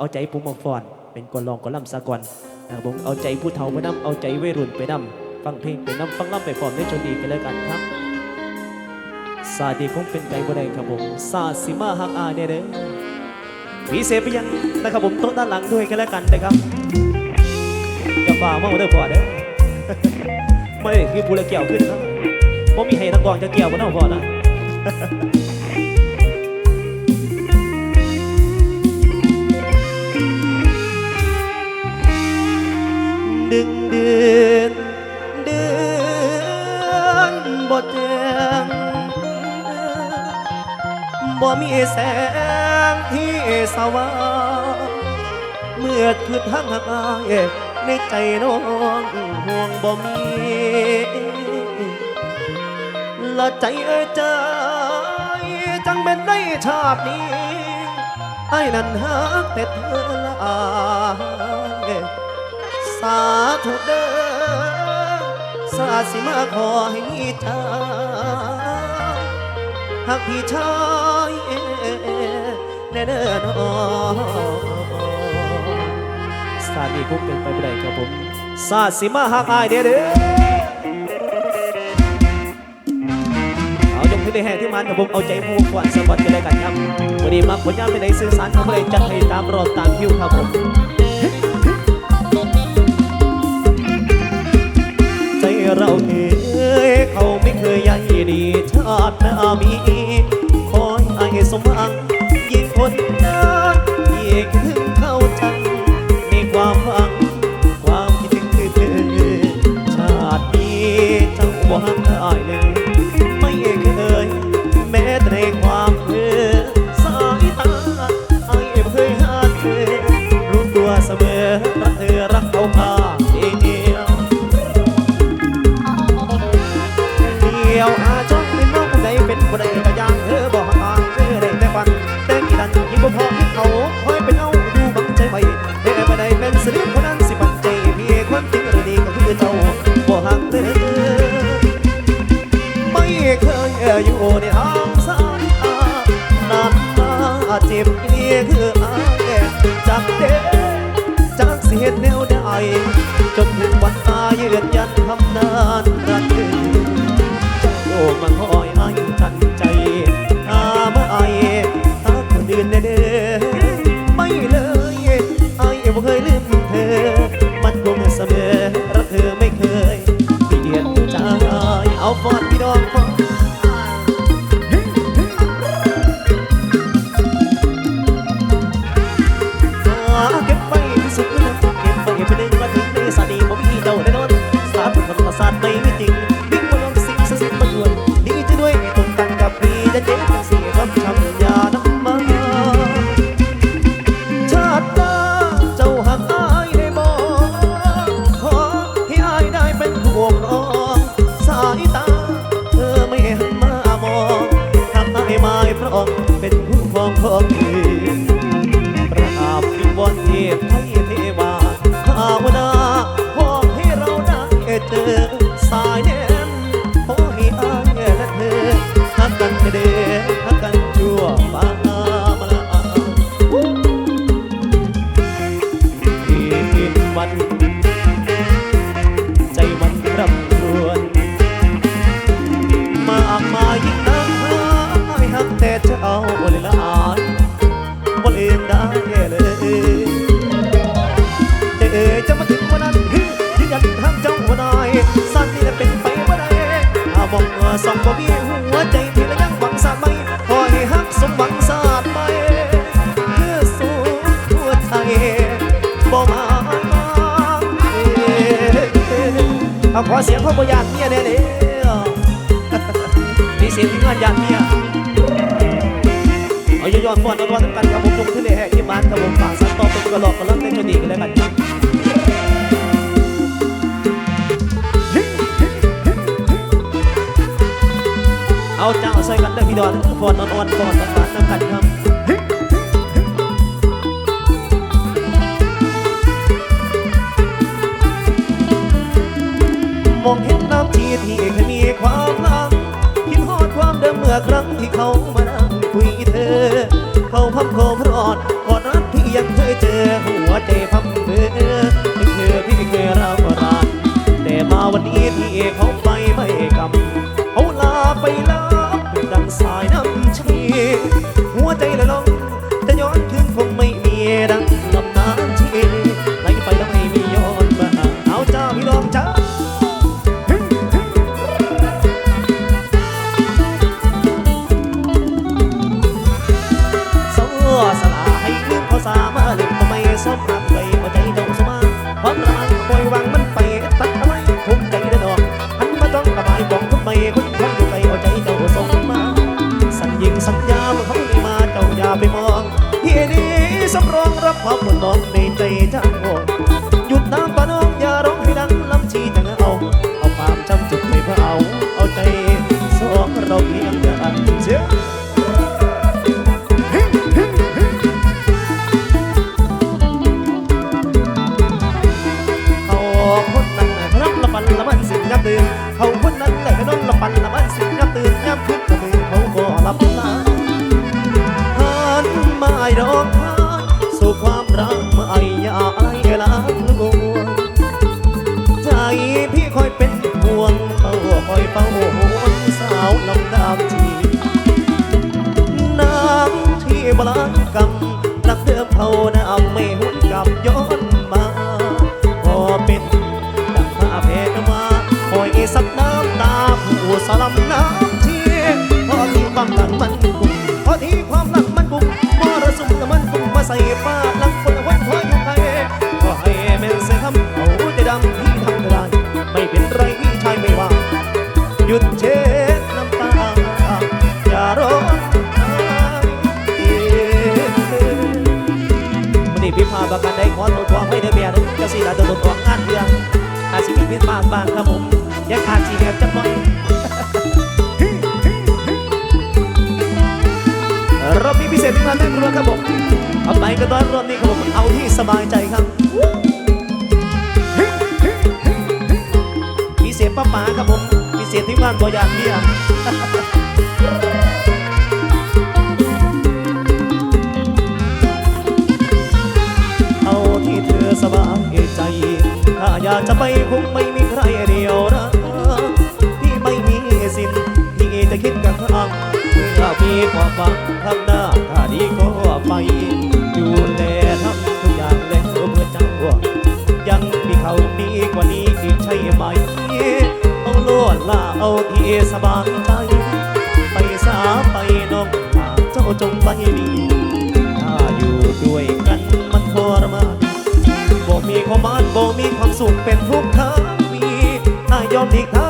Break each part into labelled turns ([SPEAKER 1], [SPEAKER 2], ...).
[SPEAKER 1] เอาใจผู้มาฟอน เป็นกลลองกลลำสากลนะครับผมเอาใจผู้เฒ่าไปนํเอาใจวัยรุ่นไปนํฟังเพลงไปนํฟังล่ำไปฟอนได้ชนดีกันแล้วกันครับซาดีคงเป็นไกบ่ได้ครับผมซาสิมาฮักอาเนี่ยเด้อมีเซฟไปยังนะครับผมโต๊ะด้านหลังด้วยกันแล้วกันนะครับอย่าฝ่ามาเด้อพอเด้อไม่คือผู้ละเกี่ยวขึ้นครับผมมีให้นักกองจะเกี่ยวบ่เนาะพอนะ ดึงเดือนเดือนบ่แจ้งบ่มีแสงที่สว่างเมื่อคือทั้งหักอายในใจน้องห่วงบ่มีละใจเอ้ยใจจังเป็นได้ชาตินี้ไอ้นั้นฮักแต่เธอละอาย สาธุเด้อสาสิมาขอให้เจ้าหักพี่ชายแน่เด้อนอสาดีคงเป็นไปไม่ได้ครับผม สาสิมาหักอายเด้อเด้อเอายกขึ้นในแห่ที่มันกับผมเอาใจมูกวนสปอตกันเลยกันครับวันนี้มาผลงานไปในสื่อสารเขาเลยจัดให้ตามรอบตามคิวครับผม ยเขาไม่เคยใหญ่ดีชาติหน้ามีคอยไอ้สมหวังยิ่งคนหน้า ไม่ไปเป็นหนึ่งมาถึงในสานีผมมีเจ้าแน่นอนสาธุธรรมศาสตร์ ที่วัน ใจมันรำครวญมากมายยิ่งนักหายหักแต่จะเจ้าเลยละอายบ่ลืมได้เลยแต่เอ๋จะมาถึงวันนั้นยืนยันทางเจ้าวันายสั้นนี่แหละเป็นไปบ่ได้หามองสองบ่มีหัวใจ ขอเสียงพ่อบ่ยานเมียเนี่ยเด้อมีเสียงที่งานยานเมียเอาย้อนๆฟอนนอนๆทั้งกันครับผมยกขึ้นเลแหกที่บ้านครับผมฝากสันต่อเป็นกระหลอกกระลังเต้นจนดีกันแล้วกันเอาเจ้าใส่กันเด้อพี่ดอนฟอนนอนๆฟอนกันๆทั้งกันครับ มองเห็นน้ำทีที่เคยมีความลังคิดฮอดความเดิมเมื่อครั้งที่เขามานั่งคุยเธอ เขาพับเขาพรอดกอดรัดพี่ยังเคยเจอหัวใจพับเบื่อไม่เคยพี่เคยเรารานแต่มาวันนี้ที่เขาไปไม่กลับเขาลาไปแล้ว ตื่นเขาคนนั้นแหละพนักละปันละมันสิ่งยับตื่นยับขึ้นกระมือเขาก็รับตาหันมาไอ้ดอกทานสู่ความรักเมื่อไอ้ยาไอ้ลาลวงใจพี่คอยเป็นห่วงเฝ้าคอยเฝ้าห่วงสาวลำดามทีน้ำที่บลานกำรักเดิมเขาน้ำไม่หุ่นกับย้อน สักน้ำตาผู้สลับน้ำที่พอที่ความหลังมันกุมพอที่ความหลังมันกุมมรสุมมันกุมมาใส่ฟ้าลังฝ เอาไปก็ตอนรอบนี้ครับผมเอาที่สบายใจครับพิเศษป้าป๋าครับผมพิเศษที่บ้านบอยานเบียเอาที่เธอสบายใจถ้าอยากจะไปคงไม่มีใครเดียวนะพี่ไม่มีสิทธิ์ที่จะคิดกับทางถ้าพี่ความหวัง สบายใจไปสาไปนองหากเจ้าจงไปดีถ้าอยู่ด้วยกันมันทรมานบ่มีความหมายบ่มีความสุขเป็นทุกข์ทั้งมีถ้ายอมทิ้งเปิด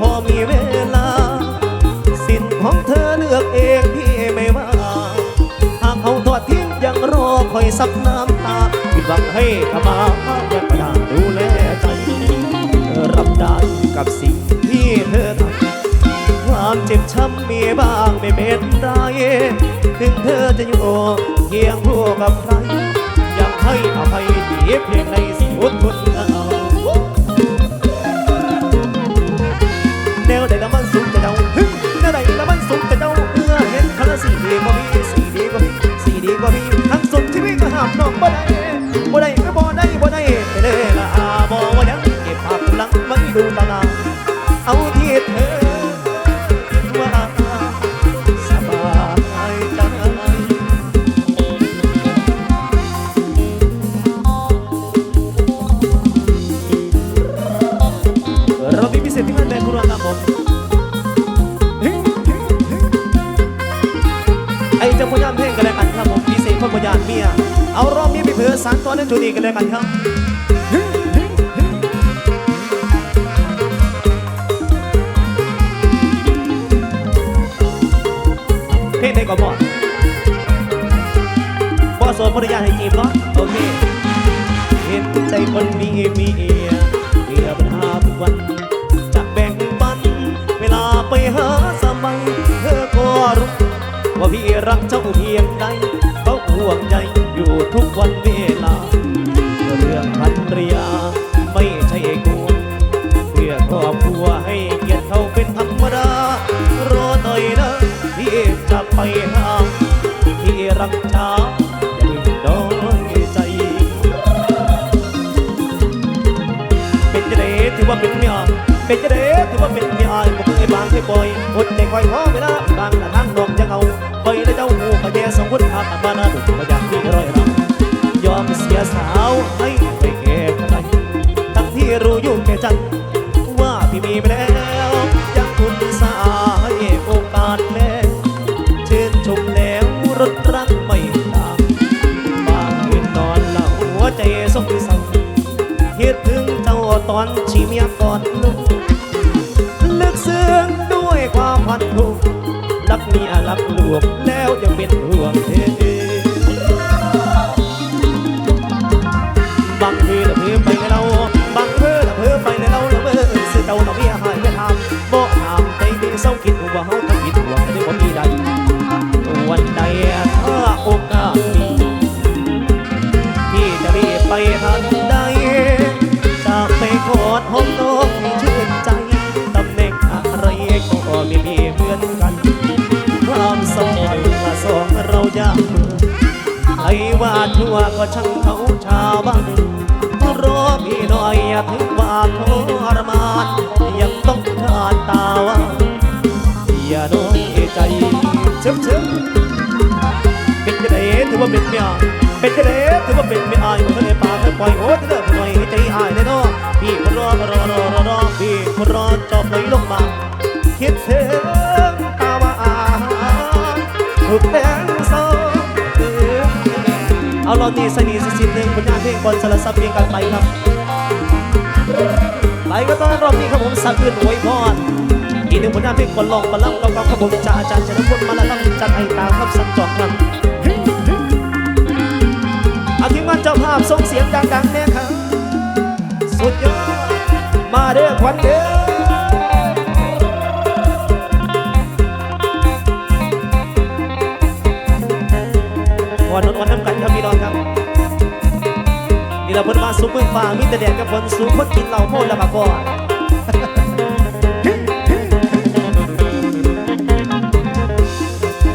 [SPEAKER 1] พอมีเวลา สินของเธอเลือกเองพี่ไม่ว่า หากเขาทอดทิ้งยังรอคอยซับน้ำตาผิดหวังให้ขมายังกระดาดูแลใจรับได้กับสิ่งที่เธอทำความเจ็บช้ำมีบ้างไม่เป็นไรถึงเธอจะอยู่เคียงคู่กับใคร อยากให้อภัยที่เพียงในสิวทุนเอา เผื่อสารตัวนั้นจุดีกันแล้วกันครับเพลงไหนก่อนบ่บ่โสดภรรยาให้จีบเนาะโอเคเห็นใจคนมีเมียเมียปัญหาทุกวันจะแบ่งปัน เวลาไปหาสมัยเธอก็รู้ว่าพี่รักเจ้าเพียงใด ห่วงใยอยู่ทุกวันเวลา เรื่องพันรยาไม่ใช่กลัวเพื่อครอบครัวให้เกียรติเขาเป็นธรรมดารอหน่อยนะพี่จะไปหาพี่รักช้าอย่าเพิ่งน้อยใจ เป็นจะเดถือว่าเป็นเมียเป็นจะเดถือว่าเป็นเมียผมเคยบางเคยปล่อยอดใจคอยขอเวลาบางแต่ทางนอกยังเอา สองคนอาตมานาดุมาอย่างที่ร้อยรักยอมเสียสาวให้ไปแก่ใครทั้งที่รู้อยู่แก่ใจว่าพี่มีไปแล้วยังคุณสาให้โอกาสแม่ชื่นชมแล้วรถรักไม่ตามบางคืนนอนหลับหัวใจสงสัยคิดถึงเจ้าตอนชีเมียกอดลูก มียรักลูกแล้วยังเป็นห่วงเธอบังทีละเพื่อไปเราบังเพื่อละเพื่อไปเราละเมื่อสิเจ้าละเมียหายไปทำบ่ถามใจดีเศร้าคิดว่าเฮาทำผิดหวังในวันที่ใดวันใดถ้าโอกาสมี ว่าทั่วก็ช่างเขาชาวบ้านรอพี่หน่อยอย่าถึงว่าทรมานยังต้องทานตาว่าอย่าน้อยใจเชิมเชิมเป็นจะได้ถือว่าเป็นเมียเป็นจะได้ถือว่าเป็นเมียอายคนในป่าเคยปล่อยโอ้เลิกหน่อยใจอายแน่นอนพี่คนรอรอรอรอรอพี่คนรอจอบเลลงมาคิดถึงตาว่าถูกแดงโซ เอาเรานี่สนิทสิบหนึ่งผลงานเพลงบอลสารสับเพียงกันไปครับ ไปก็ต้อนรอบนี้ครับผมสักอื่นอวยพรอีกหนึ่งผลงานเพลงคนลองมาล่ำกับครับผมจะอาจารย์ชนะพลมาแล้วจัดให้ตามครับสักจอกครับอาทีมงานเจ้าภาพส่งเสียงดังๆเนี่ยครับสุดยอด นี่เราเพิ่นมาสุกเมืองฟ้ามีแต่แดดกับฝนสูงคนกินเหล้าโม่แล้วมาก่อน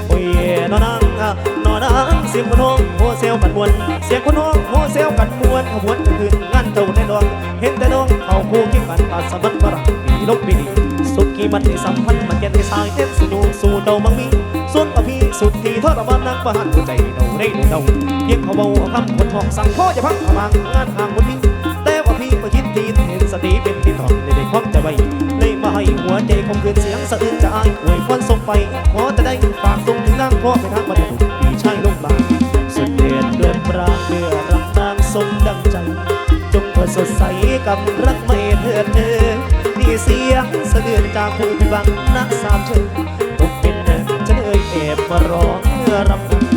[SPEAKER 1] โอ้ยนอนนังอะนอนนังเสียงคนห้องโฮเซลกันมวนเสียงคนห้องโฮเซลกันมวนขบวนก็คืนงานเจ้าในดวงเห็นแต่น้องเขาคู่คิดกันปาสมันฝรั่งปีนกปีนีสุกี้มันในสัมพันธ์มันเย็นในสายเต้นสนุกสู่เดามังมีส่วนกับพี่สุดที่ทอดระบานนักประหันหัวใจเดาได้ดูเดา พียงเขาเบาคำคนทองสั่งพ่อจะพักพลังงานห่างคนนี้แต่ว่าพี่ก็คิดดีเห็นสติเป็นที่ทอได้ได้ความจะไว้เลยมาให้หัวใจคงคืนเสียงสะอื้นจะอายอวยพรส่งไปขอจะได้ฝากส่งถึงนางพ่อไปทางมาถูกพี่ชายลงมาสุดเด็ดเดือนปราเมื่อรักนางสมดังใจ จงเปิดสดใสกับรักไม่เถิดเธอนี่เสียงสะเดือนจากผู้ที่บังนักสามเชิงตกเป็นเดินจะเอ่ยแอบมาร้องเมื่อรำ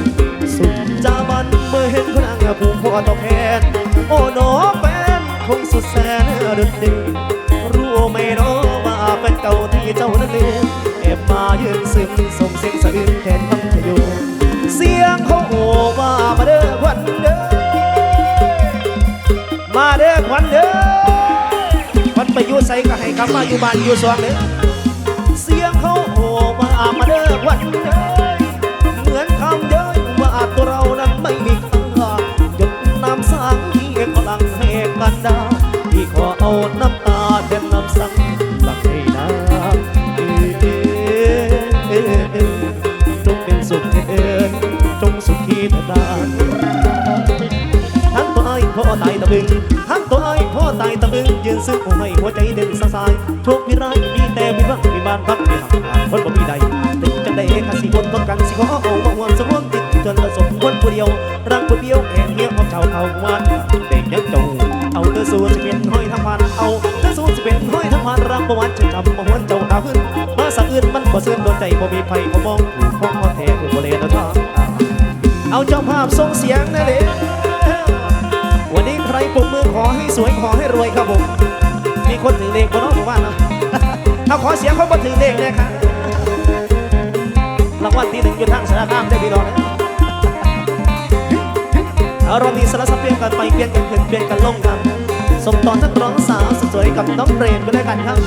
[SPEAKER 1] เห็นพลังผู้พ่อตอแทนโอ้หนอแฟนคงสุดแสนดุดดีรู้ไหมหนอว่าเป็นเก่าที่เจ้านั้นลืมแอบมายืนซึมส่งเสียงสะอื้นแทนคำทะยุเสียงเขาโห่ว่ามาเด้อควันเด้อมาเด้อควันเด้อควันไปอยู่ใส่ก็ให้กลับมาอยู่บ้านอยู่สวงเด้อเสียงเขาโห่ว่ามาเด้อควันเด้อ เอาน้ำตาเต็นน้ำสังสักให้นาำเอเจงเป็นสุขเถิดจงสุขีเถิดทั้งตัวไอ้พ่อตายตะบึงทั้งตัวไอ้พ่อตายตะบึงยืนซึ้งให้หัวใจเด่นสะายโชคดีไรมีแต่มีรักมีบ้านพักมีหักคนบ่มีใดติดจังได้ข้าสิคนต้องกันสิขอเอามาหวงสมวนติดจนละสมคนผู้เดียวรักผู้เดียวแค่เนี้ยของชาวเขาวันเด็กยังจง เอาเธอสู้จะเป็นห้อยทั้งพันเอาเธอสู้จะเป็นห้อยทั้งพันรักประวัติจะจำมาหวนเจ้าตาขึ้นมาสักอื่นมันบ่เสื่อมโดนใจบ่มีไผเขามองถูกพ้องพอแท้คือบ่เลนะท่าเอาเจ้าภาพส่งเสียงนะเด้วันนี้ใครปรบมือขอให้สวยขอให้รวยครับผมมีคนถือเลขบนน้องผมว่านะเอาขอเสียงคนมาถือเลขเลยครับรางวัลที่หนึ่งอยู่ทางสารคามได้พี่น้องนะ อาเราดีสารสัมเปลี่ยนกันไปเปลี่ยนกันขึ้นเปลี่ยนกันลงครับสมตอนนักร้องสาวสวยกับน้องเรนก็ได้
[SPEAKER 2] วกันครับ